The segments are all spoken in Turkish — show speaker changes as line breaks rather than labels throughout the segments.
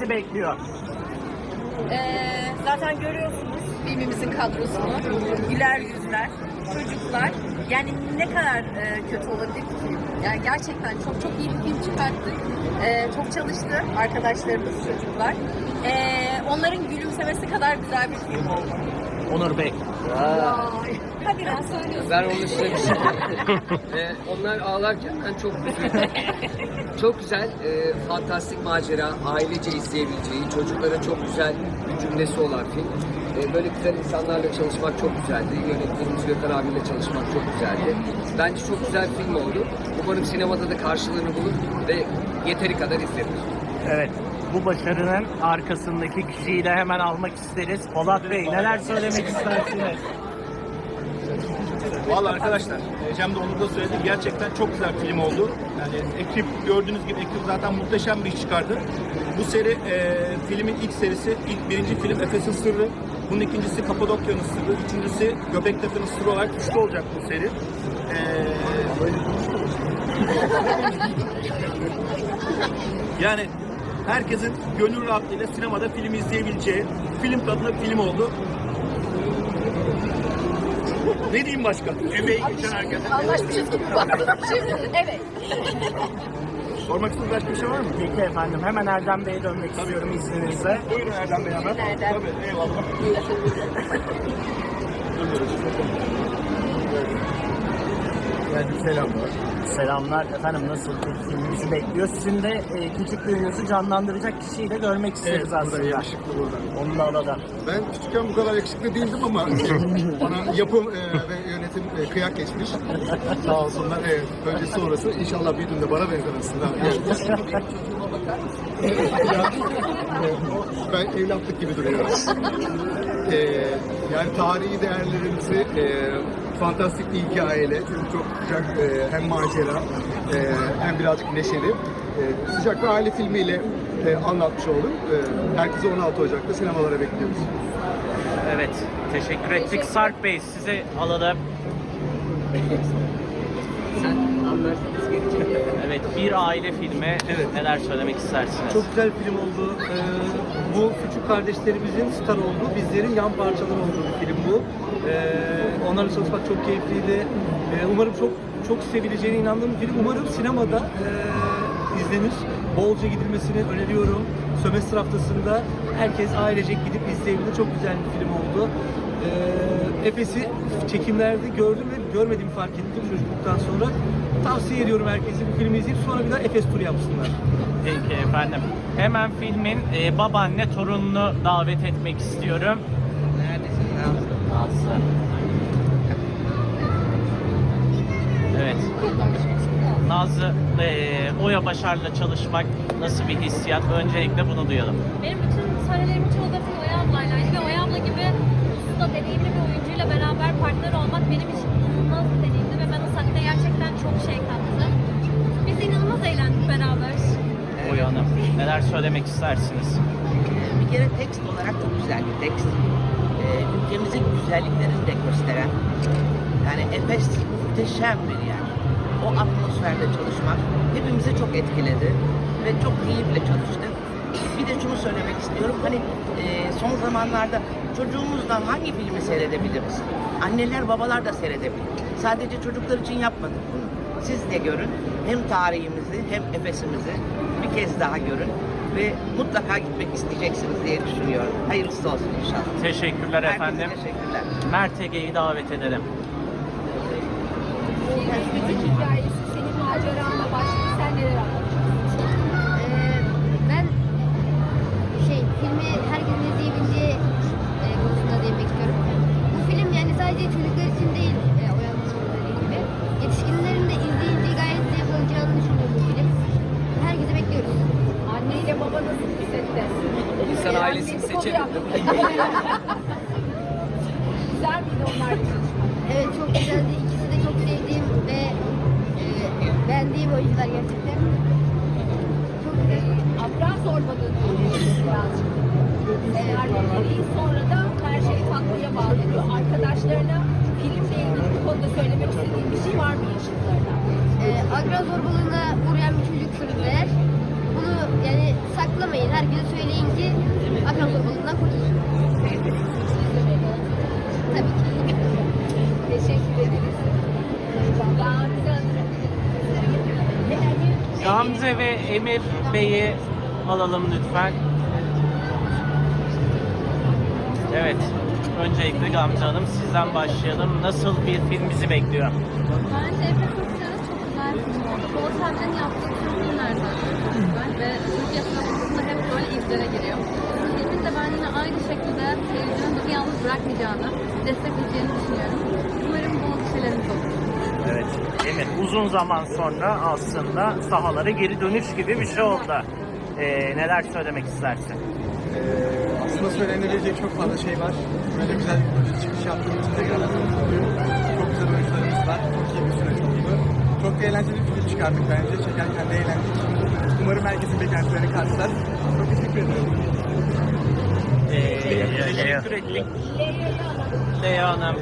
bizi bekliyor?
Ee, zaten görüyorsunuz filmimizin kadrosunu. Güler yüzler, çocuklar. Yani ne kadar e, kötü olabilir ki? Yani gerçekten çok çok iyi bir film çıkarttık. Ee, çok çalıştı arkadaşlarımız, çocuklar. Ee, onların gülümsemesi kadar güzel bir film oldu.
Onur Bey.
Hadi ben söylüyorsun.
Ben onu size bir şey Ee, Onlar ağlarken ben çok üzüldüm. çok güzel, e, fantastik macera, ailece izleyebileceği, çocuklara çok güzel bir cümlesi olan film. E, böyle güzel insanlarla çalışmak çok güzeldi. Yönetmenimiz Gökhan abiyle çalışmak çok güzeldi. Bence çok güzel bir film oldu. Umarım sinemada da karşılığını bulur ve yeteri kadar izlenir.
Evet. Bu başarının arkasındaki kişiyi de hemen almak isteriz. Polat Bey neler söylemek istersiniz?
Vallahi arkadaşlar, Cem de Onur da söyledi. Gerçekten çok güzel bir film oldu. Yani ekip gördüğünüz gibi ekip zaten muhteşem bir iş çıkardı. Bu seri e, filmin ilk serisi, ilk birinci film Efes'in Sırrı. Bunun ikincisi Kapadokya'nın Sırrı. Üçüncüsü Göbektepe'nin Sırrı olarak üçlü olacak bu seri. E, yani herkesin gönül rahatlığıyla sinemada film izleyebileceği, film tadında film oldu. Ne diyeyim başka? Emeği geçen herkese.
Anlaşmışız gibi baktım şimdi. Evet.
Sormak istediğiniz başka bir şey var mı?
Peki efendim hemen Erdem Bey'e dönmek istiyorum izninizle.
Buyurun Erdem Bey hemen.
Erdem.
Tabii eyvallah.
Selamlar. Selamlar efendim nasıl bir film bizi bekliyor. Sizin de e, küçüklüğünüzü canlandıracak kişiyi de görmek isteriz aslında.
yakışıklı burada.
Onun da arada.
Ben küçükken bu kadar yakışıklı değildim ama bana yapım e, ve yönetim e, kıyak geçmiş. Sağ olsunlar. Evet, öncesi sonrası. İnşallah bir gün de bana benzemezsin. abi. ben evlatlık gibi duruyorum. E, yani tarihi değerlerimizi e, fantastik bir hikayeyle çok sıcak e, hem macera e, hem birazcık neşeli e, sıcak bir aile filmiyle e, anlatmış oldum. E, herkese 16 Ocak'ta sinemalara bekliyoruz.
Evet teşekkür ettik. Sarp Bey size alalım.
Sen anlarsınız gelecek.
Evet bir aile filmi neler söylemek istersiniz?
Çok güzel bir film oldu. Ee, bu küçük kardeşlerimizin star olduğu, bizlerin yan parçaları olduğu bir film bu. Ee, onlarla çalışmak çok keyifliydi. Ee, umarım çok çok sevileceğine inandığım bir film. Umarım sinemada e, izlenir. Bolca gidilmesini öneriyorum. Sömestr haftasında herkes ailecek gidip izleyebilir. Çok güzel bir film oldu. Ee, Efes'i çekimlerde gördüm ve görmediğimi fark ettim çocukluktan sonra. Tavsiye ediyorum herkese bu filmi izleyip sonra bir daha Efes turu yapsınlar.
Peki efendim. Hemen filmin e, babaanne torununu davet etmek istiyorum.
Neredesin Nazlı?
Nazlı. Evet. Nazlı, e, Oya Başar'la çalışmak nasıl bir hissiyat? Öncelikle bunu duyalım.
Benim bütün sahnelerimin çoğu da Oya ablaylaydı ve Oya abla gibi usta deneyimli bir oyuncuyla beraber partner olmak benim için inanılmaz bir deneyimdi ve bana sahne gerçekten çok şey kattı. Biz inanılmaz eğlendik beraber.
Oya Hanım, neler söylemek istersiniz?
bir kere tekst olarak çok güzel bir tekst. Ülkemizin güzelliklerini de gösteren. Yani Efes muhteşem bir yer. O atmosferde çalışmak hepimizi çok etkiledi ve çok keyifle çalıştık. Bir de şunu söylemek istiyorum. Hani e, son zamanlarda çocuğumuzdan hangi filmi seyredebiliriz? Anneler, babalar da seyredebilir. Sadece çocuklar için yapmadık bunu. Siz de görün. Hem tarihimizi hem Efes'imizi bir kez daha görün ve mutlaka gitmek isteyeceksiniz diye düşünüyorum. Hayırlısı olsun inşallah.
Teşekkürler
Herkese
efendim.
teşekkürler.
Mert Ege'yi davet edelim.
hikayesi senin maceranla Arkadaşlarına filmle ilgili bu konuda söylemek istediğin bir şey var mı yaşıtlarına?
e, agro zorbalığına uğrayan bir çocuksunuz eğer bunu yani saklamayın. Herkese söyleyin ki akran zorbalığından kurtulun. Tabii ki. Teşekkür ederiz.
Gamze ve Emir Bey'i alalım lütfen. Evet. Öncelikle Gamze Hanım sizden başlayalım. Nasıl bir film bizi bekliyor?
Bence Efe Kırklar'ı çok güzel bir film oldu. Polat Emre'nin yaptığı tüm filmlerden güzel ve Türkiye sinemasında hep böyle izlere giriyor. Filmin de ben yine aynı şekilde seyircinin bizi yalnız bırakmayacağını, destekleyeceğini düşünüyorum. Umarım bol kişilerimiz olur.
Evet. Emir uzun zaman sonra aslında sahalara geri dönüş gibi bir şey oldu. Ee, neler söylemek istersin?
Ee, aslında söylenebilecek çok fazla şey var. Böyle güzel bir proje çıkış yaptığım için tekrar mutluyum. Çok güzel oyuncularımız var. Çok iyi bir süreç oldu. Çok da eğlenceli bir film çıkardık bence. Çekerken de eğlendik. Umarım herkesin beklentilerini karşılar. Çok teşekkür ederim.
Ee, ettik. Leyla Hanım.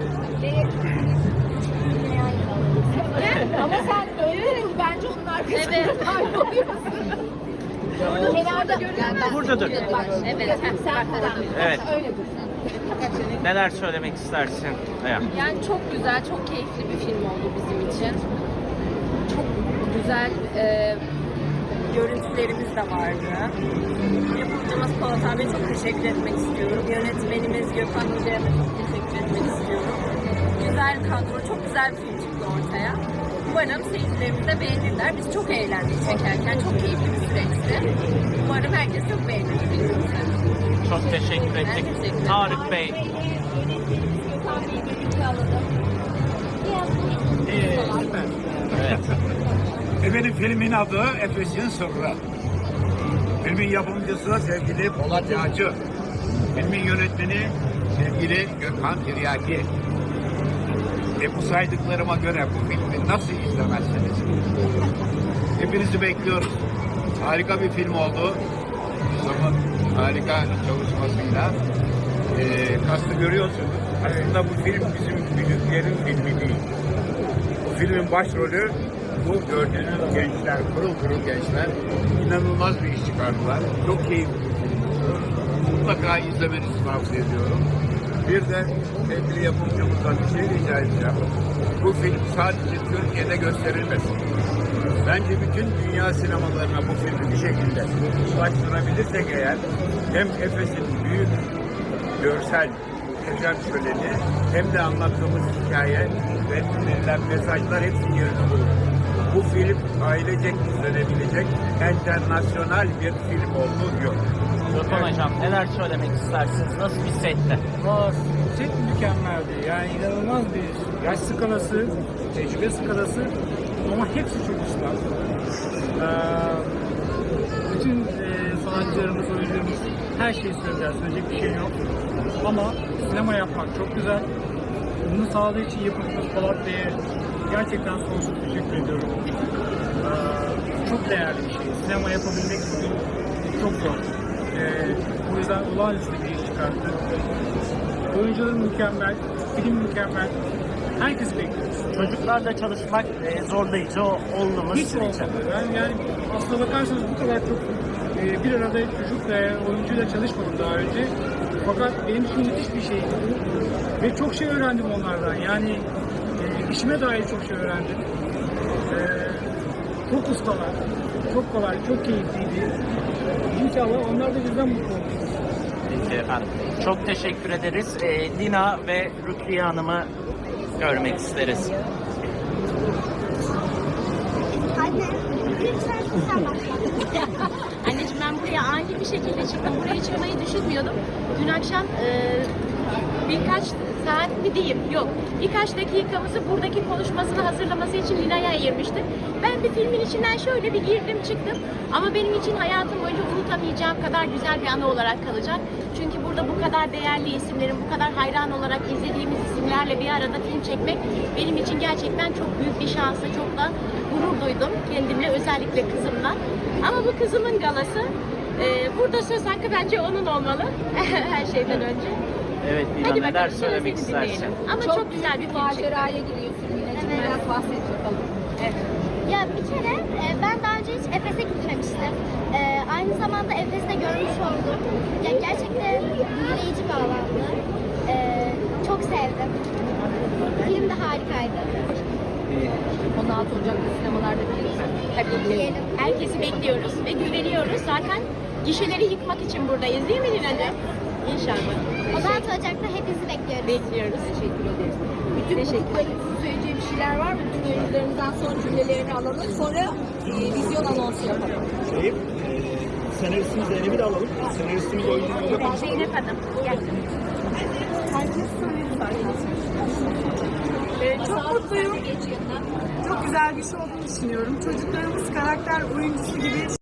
Ama sen öyle bence onun arkasında kayboluyorsun. Kenarda görüyorum.
Burada dur.
Evet.
Neler söylemek istersin? Leyla?
Yani çok güzel, çok keyifli bir film oldu bizim için. Çok güzel e, görüntülerimiz de vardı. Yapımcımız Polat abiye çok teşekkür etmek istiyorum. Yönetmenimiz Gökhan Hoca'ya da çok teşekkür etmek istiyorum. Güzel kadro, çok güzel bir film çıktı ortaya. Umarım seyircilerimiz de beğenirler. Biz çok eğlendik çekerken. Çok keyifli bir süreçti. Umarım herkes çok beğenir.
Çok teşekkür ettik.
Teşekkür.
Tarık Bey. Evet.
Efendim filmin adı Efes'in Sırrı. Filmin yapımcısı sevgili Polat Yağcı. Filmin yönetmeni sevgili Gökhan Tiryaki. Ve bu saydıklarıma göre bu filmi nasıl izlemezsiniz? Hepinizi bekliyoruz. Harika bir film oldu. Yusuf'un harika çalışmasıyla. Ee, kastı görüyorsunuz. Aslında bu film bizim büyüklerin filmi değil. Bu filmin başrolü bu gördüğünüz gençler, pırıl pırıl gençler inanılmaz bir iş çıkardılar. Çok keyifli bir film. Mutlaka izlemenizi tavsiye ediyorum. Bir de sevgili yapımcımızdan bir şey rica edeceğim. Bu film sadece Türkiye'de gösterilmesin. Bence bütün dünya sinemalarına bu filmi bir şekilde ulaştırabilirsek eğer hem Efes'in büyük görsel muhteşem şöleni hem de anlattığımız hikaye ve verilen mesajlar hepsi yerini bulur. Bu film ailecek izlenebilecek internasyonal bir film olduğu diyor.
Gökhan Hocam neler söylemek istersiniz? Nasıl bir setti?
Aa, set mükemmeldi. Yani inanılmaz bir yaş skalası, tecrübe skalası ama hepsi çok usta. Ee, bütün e, sanatçılarımız, oyuncularımız her şeyi söylediler. Söyleyecek bir şey yok. Ama sinema yapmak çok güzel. Bunu sağladığı için yapımcımız Polat Bey'e gerçekten sonsuz teşekkür ediyorum. Ee, çok değerli bir şey. Sinema yapabilmek bugün çok zor. Ee, o yüzden olağanüstü bir iş çıkarttı. Oyuncuların mükemmel, film mükemmel. Herkes bekliyoruz.
Çocuklarla çalışmak e, zorlayıcı o- oldu mu
Hiç olmadı. Ben yani aslına bakarsanız bu kadar çok e, bir arada çocuk ve oyuncuyla çalışmadım daha önce. Fakat benim için müthiş bir bu. Ve çok şey öğrendim onlardan. Yani e, işime dair çok şey öğrendim. E, çok ustalar, çok kolay, çok keyifliydi. İnşallah onlar da bizden mutlu olur.
Peki efendim. Çok teşekkür ederiz. E, Lina ve Rukiye Hanım'ı görmek isteriz.
Anne, lütfen.
Anneciğim ben buraya ani bir şekilde çıktım. Buraya çıkmayı düşünmüyordum. Dün akşam e, birkaç saat mi diyeyim yok birkaç dakikamızı buradaki konuşmasını hazırlaması için Lina'ya ayırmıştık. Ben bir filmin içinden şöyle bir girdim çıktım ama benim için hayatım boyunca unutamayacağım kadar güzel bir anı olarak kalacak. Çünkü burada bu kadar değerli isimlerin, bu kadar hayran olarak izlediğimiz isimlerle bir arada film çekmek benim için gerçekten çok büyük bir şansı, çok da gurur duydum kendimle, özellikle kızımla. Ama bu kızımın galası, burada söz hakkı bence onun olmalı her şeyden önce.
Evet Lina
Hadi
neler
bakalım,
söylemek
dinleyelim.
istersin?
Ama çok, güzel bir
maceraya giriyorsun yine.
Evet.
Biraz bahset bakalım.
Ya bir kere e, ben daha önce hiç Efes'e gitmemiştim. E, aynı zamanda Efes'te görmüş oldum. Ya gerçekten büyüleyici bir alandı. Ee, çok sevdim. Film de harikaydı.
16 Ocak'ta sinemalarda biliyorsun. Tabii ki.
Diyelim.
Herkesi bekliyoruz ve güveniyoruz. Zaten gişeleri yıkmak için buradayız değil mi Lina'cığım? İnşallah.
16 Ocak'ta hepinizi bekliyoruz.
Bekliyoruz.
Teşekkür ederiz. Bütün konuklarımızın söyleyeceği bir şeyler var mı? Bütün oyuncularımızdan son cümlelerini alalım. Sonra e, vizyon anonsu yapalım.
Şey, e, senaristimiz Zeynep'i de alalım. Senaristimiz oyuncumuzla konuşalım.
Zeynep Hanım. Gel.
Ee, çok mutluyum. Çok güzel bir şey olduğunu düşünüyorum. Çocuklarımız karakter oyuncusu gibi